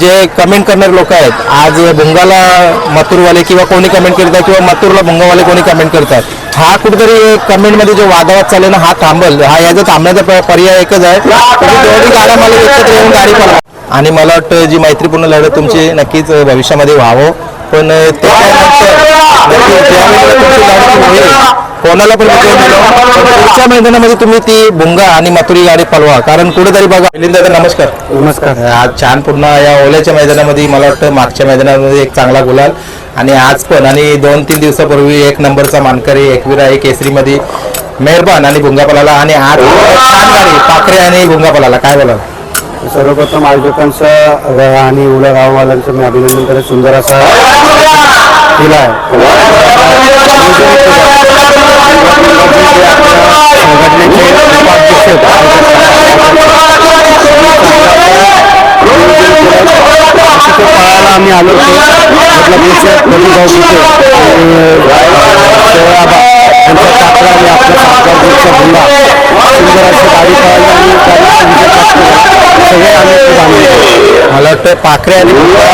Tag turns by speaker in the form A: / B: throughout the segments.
A: जे कमेंट करणारे लोक आहेत आज भुंगाला मथुरवाले किंवा कोणी कमेंट करतात किंवा मथुरला भुंगावाले कोणी कमेंट करतात हा कुठेतरी कमेंटमध्ये जो वादावाद चालू ना हा थांबल हा याचा थांबण्याचा पर्याय एकच आहे. तुम्ही दोन्ही गाड्या मला एकत्र येऊन गाडी पडला आणि मला वाटतं जी मैत्रीपूर्ण लढत तुमची नक्कीच भविष्यामध्ये व्हावं. पण त्याच्यानंतर कोणाला पण पण पुढच्या मैदानामध्ये तुम्ही ती भुंगा आणि मथुरी गाडी पळवा कारण कुठेतरी बघा मिलिंद दादा नमस्कार.
B: नमस्कार.
A: आज छान पूर्ण या ओल्याच्या मैदानामध्ये मला वाटतं मागच्या मैदानामध्ये एक चांगला गुलाल. आणि आज पण आणि दोन तीन दिवसापूर्वी एक नंबरचा मानकरी एकविरा एक केसरीमध्ये मेहरबान आणि भुंगापलाला आणि आज छान गाडी पाखरे आणि भुंगापलाला काय बोलाल?
B: सर्वप्रथम आयोजकांचं व- आणि उला गाववाल्यांचं मी अभिनंदन करत सुंदर असा केला आहे संघटनेचे आम्ही आलो होतो आपल्या सुंदर गाडी सगळे आम्ही
A: मला वाटतं पाखरे आणि भुंगा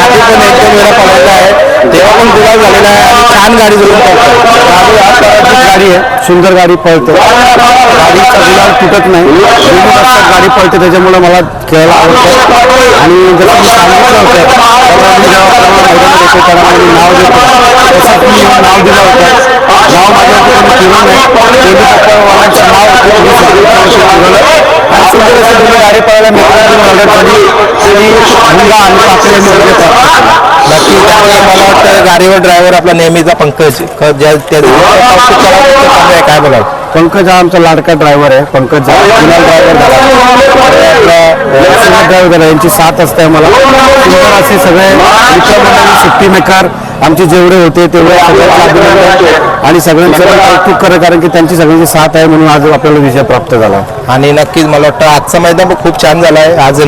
A: आधी पण वेळा पळवला आहे तेव्हा पण गुलाब झालेला आहे आणि छान गाडी जुळून पळतो.
B: गाडी आज गाडी आहे. सुंदर गाडी पळते. गाडीचा गुलाब तुटत नाही. दोन्ही रस्त्यात गाडी पळते त्याच्यामुळे मला खेळायला आवडतं. आणि जसं मी सांगितलं होतं तेव्हा मी जेव्हा मैदानात येतो त्याला मी नाव देतो. तसंच मी नाव दिलं होतं. नाव माझ्या कोणी आहे नाव होतं. मी फिरवलं गाडी आणि भुंगा आणि
A: त्यामुळे मला वाटतं गाडीवर ड्रायव्हर आपला नेहमीचा पंकज ज्या त्या काय बोला
B: पंकज हा आमचा लाडका ड्रायव्हर आहे. पंकज ड्रायव्हर झाला. ड्रायव्हर यांची साथ असते मला असे सगळे सुट्टी मेकार आमचे जेवढे होते तेवढे सगळ्यांचे आणि सगळ्यांचं कौतुक करत कारण की त्यांची सगळ्यांची साथ आहे म्हणून आज आपल्याला विजय प्राप्त झाला.
A: आणि नक्कीच मला वाटतं आजचं मैदान पण खूप छान झालं आहे. आज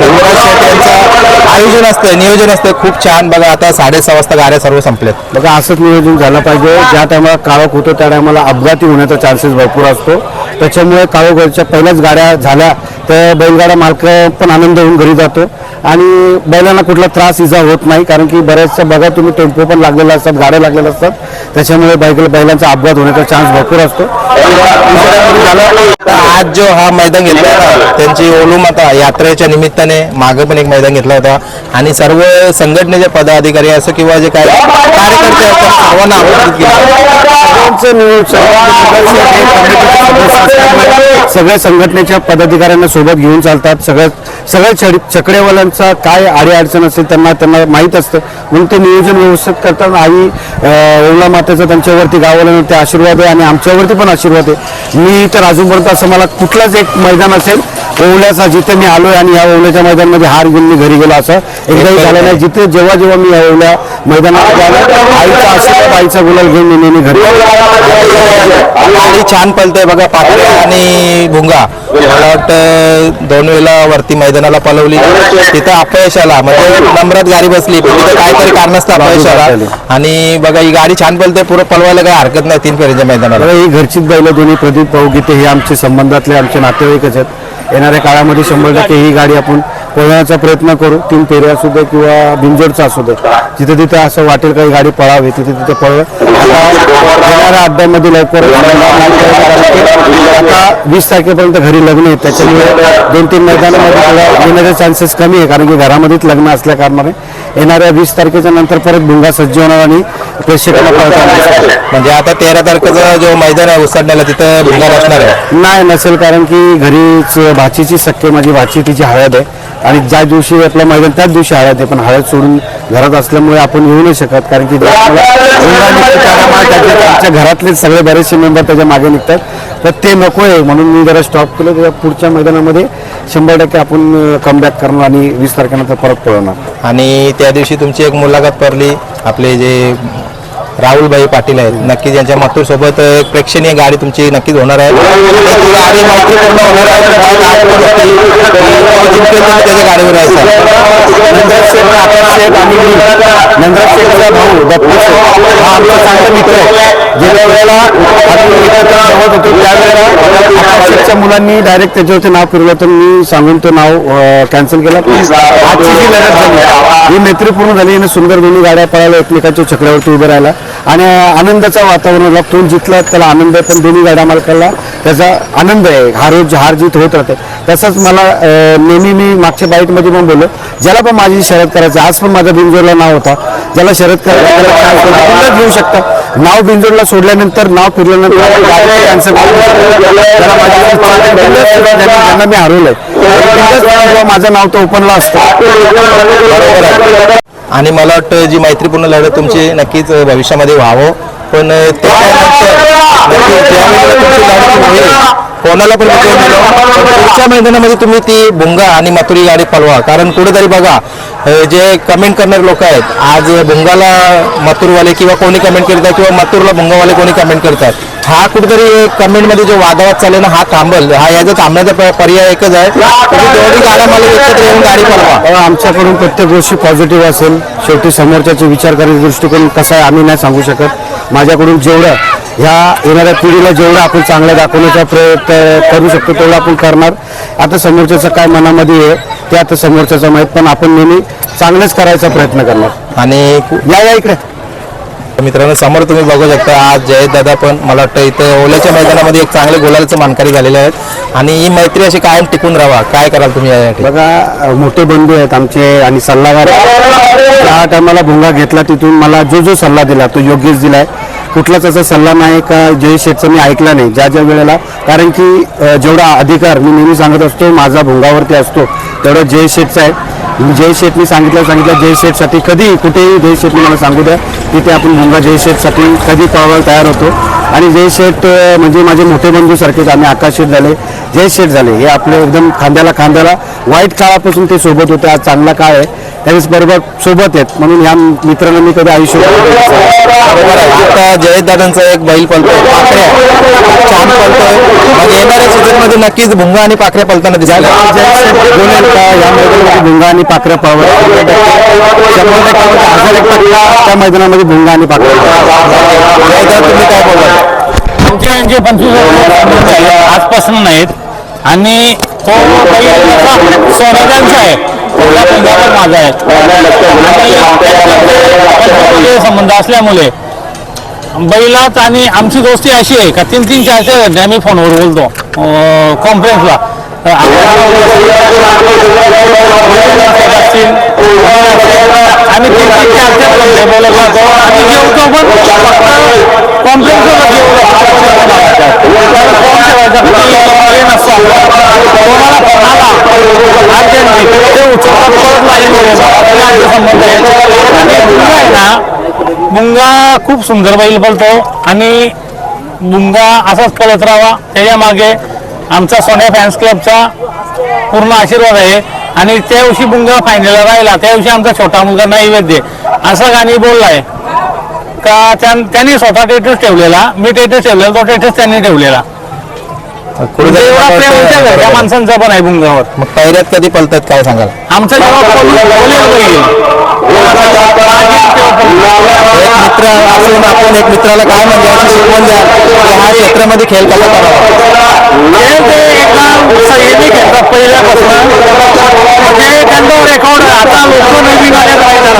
A: आयोजन असतं नियोजन असतं खूप छान. बघा आता साडेसहा वाजता गाड्या सर्व संपल्यात.
B: बघा असंच नियोजन झालं पाहिजे. ज्या टायमाला काळोख होतो त्या टायमाला अपघाती होण्याचा चान्सेस भरपूर असतो. त्याच्यामुळे काळोखच्या पहिल्याच गाड्या झाल्या. तर बैलगाडा मालक पण आनंद होऊन घरी जातो. आणि बैलांना कुठला त्रास इजा होत नाही. कारण की बऱ्याचशा बघा तुम्ही टेम्पो पण लागलेला असतात गाड्या लागलेल्या असतात. त्याच्यामुळे बैल बैलांचा अपघात होण्याचा चान्स भरपूर असतो.
A: आज जो हा मैदान घेतला होता त्यांची ओलूम आता यात्रेच्या निमित्ताने मागे पण एक मैदान घेतला होता. आणि सर्व संघटनेचे पदाधिकारी असं किंवा जे काय कार्यकर्ते असतात सर्वांना आमंत्रित केलं.
B: सगळ्या संघटनेच्या पदाधिकाऱ्यांना सोबत घेऊन चालतात. सगळ्या सगळ्या छडी चकडेवाल्यांचा काय अडीअडचण असेल त्यांना त्यांना माहीत असतं. म्हणून ते नियोजन व्यवस्थित करतात आई ओला मातेचा त्यांच्यावरती गावाला आशीर्वाद आहे आणि आमच्यावरती पण आशीर्वाद आहे. मी तर अजूनपर्यंत असं मला कुठलाच एक मैदान असेल ओवल्याचा जिथे मी आलोय आणि या ओवल्याच्या मैदानामध्ये हार घेऊन मी घरी गेलो असं एकदाही झालं नाही. जिथे जेव्हा जेव्हा मी या ओवल्या मैदानामध्ये आलो आईचा आईचा गुलाल घेऊन मी नेहमी घरी.
A: गाडी छान पलते बघा पाकडे आणि भुंगा. मला वाटतं दोन वेळेला वरती मैदानाला पलवली. तिथं अपयश आला. म्हणजे नम्रात गाडी बसली. म्हणजे पण तिथं काहीतरी कारणास्तव अपयश आला. आणि बघा ही गाडी छान पलते पुरं पळवायला काही हरकत नाही तीन फेरीच्या मैदानाला.
B: ही घरचीच बैल दोन्ही प्रदीप भाऊ गीते हे आमचे संबंधातले आमचे नातेवाईकच आहेत. येणाऱ्या काळामध्ये शंभर टक्के ही गाडी आपण पळवण्याचा प्रयत्न करू. तीन फेऱ्या असू दे किंवा बिंजोडचा असू दे. जिथे तिथे असं वाटेल काही गाडी पळावी तिथे तिथे पळव. येणाऱ्या अड्ड्यामध्ये लवकर आता वीस तारखेपर्यंत घरी लग्न आहे त्याच्यामुळे दोन तीन मैदानामध्ये येण्याचे चान्सेस कमी आहे कारण की घरामध्येच लग्न असल्या कारणाने. येणाऱ्या वीस तारखेच्या नंतर परत भुंगा सज्ज होणार आणि प्रेक्षकांना पळताना.
A: म्हणजे आता तेरा तारखेचं जो मैदान आहे उसडण्याला तिथं भुंगा बसणार आहे.
B: नाही नसेल कारण की घरीच भाचीची सख्य माझी भाची तिची हळद आहे आणि ज्या दिवशी आपलं मैदान त्याच दिवशी हळद आहे. पण हळद सोडून घरात असल्यामुळे आपण येऊ नाही शकत कारण की आमच्या घरातले सगळे बरेचसे मेंबर त्याच्यामागे निघतात. तर ते नको आहे. म्हणून मी जरा स्टॉप केलं. त्याच्या पुढच्या मैदानामध्ये शंभर टक्के आपण कमबॅक करणार आणि वीस तारखेनंतर परत पळवणार.
A: आणि त्या दिवशी तुमची एक मुलाखत पडली. आपले जे राहुलभाई पाटील आहेत. नक्कीच यांच्या मातूरसोबत एक प्रेक्षणीय गाडी तुमची नक्कीच होणार आहे. त्याच्या गाडीवर आहे
B: सर. शेठ आणि मी नंदर शेठचा भाऊ दत्तू हा आमचा चांगला मित्र आहे. गेल्या वेळेला होतो त्यावेळेला. मुलांनी डायरेक्ट त्याच्यावरती नाव फिरवलं तर मी सांगून तो नाव कॅन्सल केला. आजची जी लढत झाली ही मैत्रीपूर्ण झाली. आणि सुंदर दोन्ही गाड्या पळाल्या एकमेकांच्या छकड्यावरती उभे राहिला. आणि आनंदाचा वातावरण होतं. तो त्याला आनंद पण दोन्ही गाड्या मालकाला त्याचा आनंद आहे. हार हार जीत होत राहते. तसंच मला नेहमी मी मागच्या बाईटमध्ये पण बोललो ज्याला पण माझी शर्यत करायची आज पण माझा बिंजोरला नाव होता. ज्याला होता. बिनधास्त घेऊ शकता. नाव बिंजोरला सोडल्यानंतर नाव फिरल्यानंतर मी हरवलंय. माझं नाव तर ओपनला असतं.
A: आणि मला वाटतं जी मैत्रीपूर्ण लढत तुमची नक्कीच भविष्यामध्ये व्हावं. पण त्याच्यानंतर होईल कोणाला पण पुढच्या मैदानामध्ये तुम्ही ती भुंगा आणि मथुरी गाडी पळवा कारण कुठेतरी बघा जे कमेंट करणारे लोक आहेत आज भुंगाला मथुरवाले किंवा कोणी कमेंट करतात किंवा मथुरला भुंगावाले कोणी कमेंट करतात हा कुठेतरी कमेंटमध्ये जो वादावाद चालू ना हा थांबल. हा याचा थांबण्याचा पर्याय एकच आहे. गाड्या मला एकत्र येऊन गाडी पळवा
B: आमच्याकडून प्रत्येक गोष्टी पॉझिटिव्ह असेल. शेवटी समोरच्याचे विचार करण्याचा दृष्टिकोन कसा आहे आम्ही नाही सांगू शकत. माझ्याकडून जेवढं ह्या येणाऱ्या पिढीला जेवढं आपण चांगलं दाखवण्याचा प्रयत्न करू शकतो तेवढं आपण करणार. आता समोरच्याचं काय मनामध्ये आहे ते आता समोरच्याचं माहीत पण आपण नेहमी चांगलंच करायचा प्रयत्न करणार.
A: आणि
B: या या इकडे.
A: मित्रांनो समोर तुम्ही बघू शकता आज जयदादा पण मला वाटतं इथं ओल्याच्या मैदानामध्ये एक चांगले गोलाचं मानकारी झालेले आहेत. आणि ही मैत्री अशी कायम टिकून राहा काय कराल तुम्ही यासाठी?
B: बघा मोठे बंधू आहेत आमचे आणि सल्लागार त्या टायमाला भुंगा घेतला तिथून मला जो जो सल्ला दिला तो योग्यच दिलाय. कुठलाच असा सल्ला नाही का जय शेठचं मी ऐकला नाही ज्या ज्या वेळेला कारण की जेवढा अधिकार मी नेहमी सांगत असतो माझा भुंगावरती असतो तेवढं जय शेठचा आहे जय शेठनी सांगितलं सांगितलं जय शेठसाठी कधी कुठेही जय शेठने मला सांगू द्या तिथे आपण भुंगा जय शेठसाठी कधी पळवायला तयार होतो. आणि जय शेठ म्हणजे माझे मोठे बंधू सारखेच आम्ही आकाश शेठ झाले जय शेठ झाले हे आपले एकदम खांद्याला खांद्याला वाईट काळापासून ते सोबत होते आज चांगला काळ आहे. त्यावेळेस बरोबर सोबत आहेत म्हणून ह्या मित्रांना मी कधी आयुष्य
A: बरोबर आहे आता दादांचा एक बैल पलतोय पाखऱ्या छान पलतोय मग येणाऱ्या सीझनमध्ये नक्कीच भुंगा आणि पाखऱ्या पलताना
B: बोलेल का या मैदानामध्ये भुंगा आणि पाखऱ्या पावर शंभर टक्के म्हणजे हजार एक टक्का त्या मैदानामध्ये भुंगा आणि पाखऱ्या
A: तुम्ही काय बोलाल
C: आमचे यांचे पंचवीस आजपासून नाहीत आणि तो सोनाऱ्यांचा आहे माझा आहे संबंध असल्यामुळे बैलात आणि आमची दोस्ती अशी आहे का तीन तीन चार चार आम्ही फोनवर बोलतो कॉन्फरन्सला आम्ही तीन तीन चार चार घंटे बोलत राहतो आणि जेवतो पण कॉन्फरन्सवर कोणाला फोन आला अर्जंटली ते उचलतात परत नाही संबंध आहे आणि मुंगा आहे ना मुंगा खूप सुंदर बैल बोलतो आणि मुंगा असाच पळत राहावा त्याच्यामागे आमचा सोन्या फॅन्स क्लबचा पूर्ण आशीर्वाद आहे. आणि त्या दिवशी मुंगा फायनलला राहिला त्या दिवशी आमचा छोटा मुलगा नैवेद्य असं गाणी बोललाय. का त्यां- त्यांनी स्वतः टेटस ठेवलेला मी टेटस ठेवलेला तो टेटस त्यांनी ठेवलेला. एवढा प्रेम घरच्या माणसांचा पण आहे मुंगावर
A: मग पायऱ्यात कधी पलतात? काय सांगाल?
C: आमचा जेव्हा.
A: एक मित्र असून आपण एक मित्राला काय म्हणजे अशी शिकवण द्याल की क्षेत्रामध्ये खेळ कसा करावा?
C: पहिल्यापासून. म्हणजे त्यांचा रेकॉर्ड आता लोक नवीन आले पाहिजे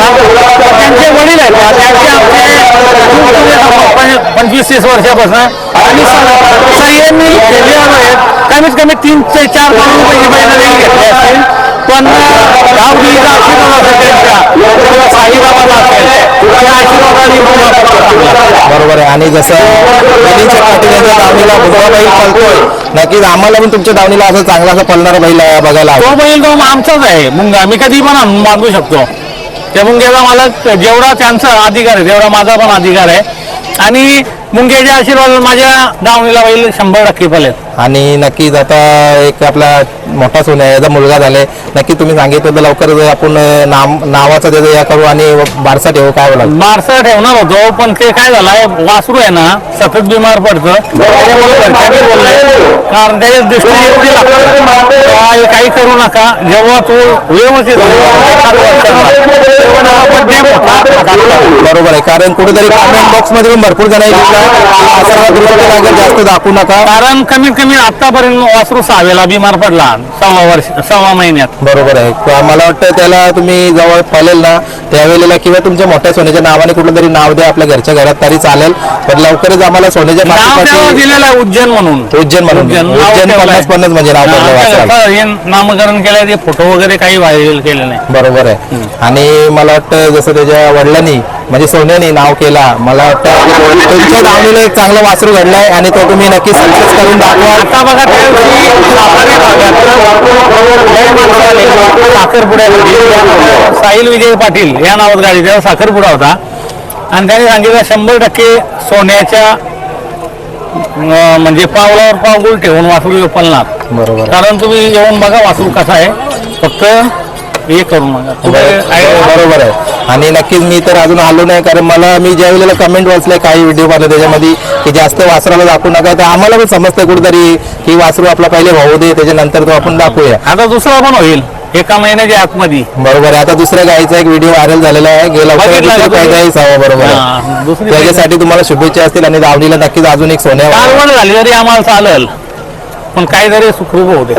C: त्यांचे वडील आहेत. त्यांचे आमचे पंचवीस तीस वर्षापासून. आणि संयमी कमीत कमी तीन ते चार रुपयाची नाही घेतले असतील. पण गावडीचा आशीर्वाद असेल त्यांच्या किंवा साईबाबाचा असेल. त्या आशीर्वादाने
A: बरोबर आहे. आणि जसं मिलिंद पाटील यांच्या दावणीला बैल पलतोय नक्कीच आम्हाला पण तुमच्या दावणीला असं चांगला असं पलणारा बैल बघायला
C: तो बैल तो आमचाच आहे. मुंगा मी कधी पण आणून बांधू शकतो. त्या मुंग्याला मला जेवढा त्यांचा अधिकार आहे तेवढा माझा पण अधिकार आहे. आणि मुंग्याच्या आशीर्वाद माझ्या दावणीला बैल शंभर टक्के पलेल
A: आणि नक्कीच आता एक आपला मोठा सोन आहे याचा मुलगा झालाय. नक्की तुम्ही सांगितलं तर लवकर आपण नाम नावाचा त्याचा या करू आणि बारसा ठेवू काय बोला
C: बारसा ठेवणार होतो पण ते काय झालंय वासरू आहे ना सतत बिमार पडतं. कारण त्याच्या दृष्टीने काही करू नका. जेव्हा तो व्यवस्थित.
A: बरोबर आहे. कारण कुठेतरी कमेंट बॉक्समध्ये पण भरपूर लागेल जास्त दाखवू नका
C: कारण कमीत कमी आतापर्यंत वासरू सहावेला बिमार पडला सव्वा वर्ष सव्वा महिन्यात.
A: बरोबर आहे. तर मला वाटतं त्याला तुम्ही जवळ पळेल ना त्यावेळेला किंवा तुमच्या मोठ्या सोन्याच्या नावाने कुठलं तरी नाव द्या आपल्या घरच्या घरात तरी चालेल. पण लवकरच आम्हाला सोन्याच्या
C: नाव दिलेलं आहे उज्जैन म्हणून.
A: उज्जैन म्हणून.
C: उज्जैन नाव
A: उज्जैन
C: ठेवलंय.
A: पन्नास पन्नास म्हणजे नाव पडलं वासराला.
C: आता हे नामकरण केलंय ते फोटो वगैरे काही व्हायरल केले नाही.
A: बरोबर आहे. आणि मला वाटतं जसं त्याच्या वडिलांनी म्हणजे सोन्याने नाव केला. मला वाटतं तुमच्या दावणीला एक चांगलं वासरू घडलंय आणि तो तुम्ही नक्की सक्सेस करून दाखवा
C: आता बघा साहिल विजय पाटील या नावात गाडी त्याचा साखरपुडा होता. आणि त्याने सांगितलं शंभर टक्के सोन्याच्या म्हणजे पावलावर पावगुळ ठेवून वासरू पलणार.
A: बरोबर.
C: कारण तुम्ही येऊन बघा वासरू कसा आहे. फक्त हे करू नका
A: बरोबर आहे आणि नक्कीच मी तर अजून आलो नाही कारण मला मी ज्या वेळेला कमेंट वाचले काही व्हिडिओ पाहिले त्याच्यामध्ये की जास्त वासराला दाखवू नका. तर आम्हाला पण समजतं कुठेतरी की वासरू आपला पहिले वाहू दे त्याच्यानंतर तो आपण दाखवूया.
C: आता दुसरा पण होईल. एका महिन्याच्या आतमध्ये.
A: बरोबर आहे. आता दुसऱ्या गायीचा एक व्हिडिओ व्हायरल झालेला आहे. गेला? पाहिजे हवा बरोबर आहे. त्याच्यासाठी तुम्हाला शुभेच्छा असतील आणि दावणीला नक्कीच अजून एक सोन्या
C: कारवण झाली तरी आम्हाला चालेल. पण काहीतरी सुखरूप होते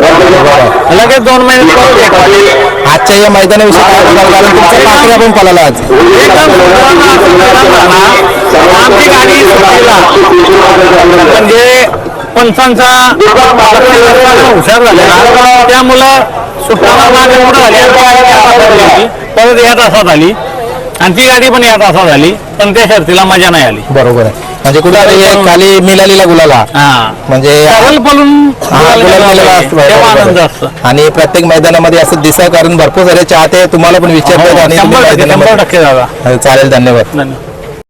C: लगेच दोन महिने परत.
A: आजच्या या मैदानाविषयी काय बोलाल कारण तुमचा पाकऱ्या पण पळाला आज
C: एकदम सुधारणा असं करायला ना, आमची गाडी म्हणजे पंचांचा हुशार झालेला त्यामुळं सुटताना मागे पुढे झाली आणि. परत या तासात आली आणि ती गाडी पण या तासात आली पण त्या शर्तीला मजा नाही आली.
A: बरोबर आहे. म्हणजे कुठे खाली मिलालीला गुलाला.
C: हा.
A: म्हणजे हा, गुलाल मिळालेला असतो.
C: तेव्हा आनंद असतो.
A: आणि प्रत्येक मैदानामध्ये असं दिसा कारण भरपूर सारे चाहते तुम्हाला पण विचारतात आणि तुम्ही
C: शंभर टक्के शंभर
A: मैदानामध्ये-
C: टक्के दादा.
A: चालेल धन्यवाद.
C: धन्यवाद.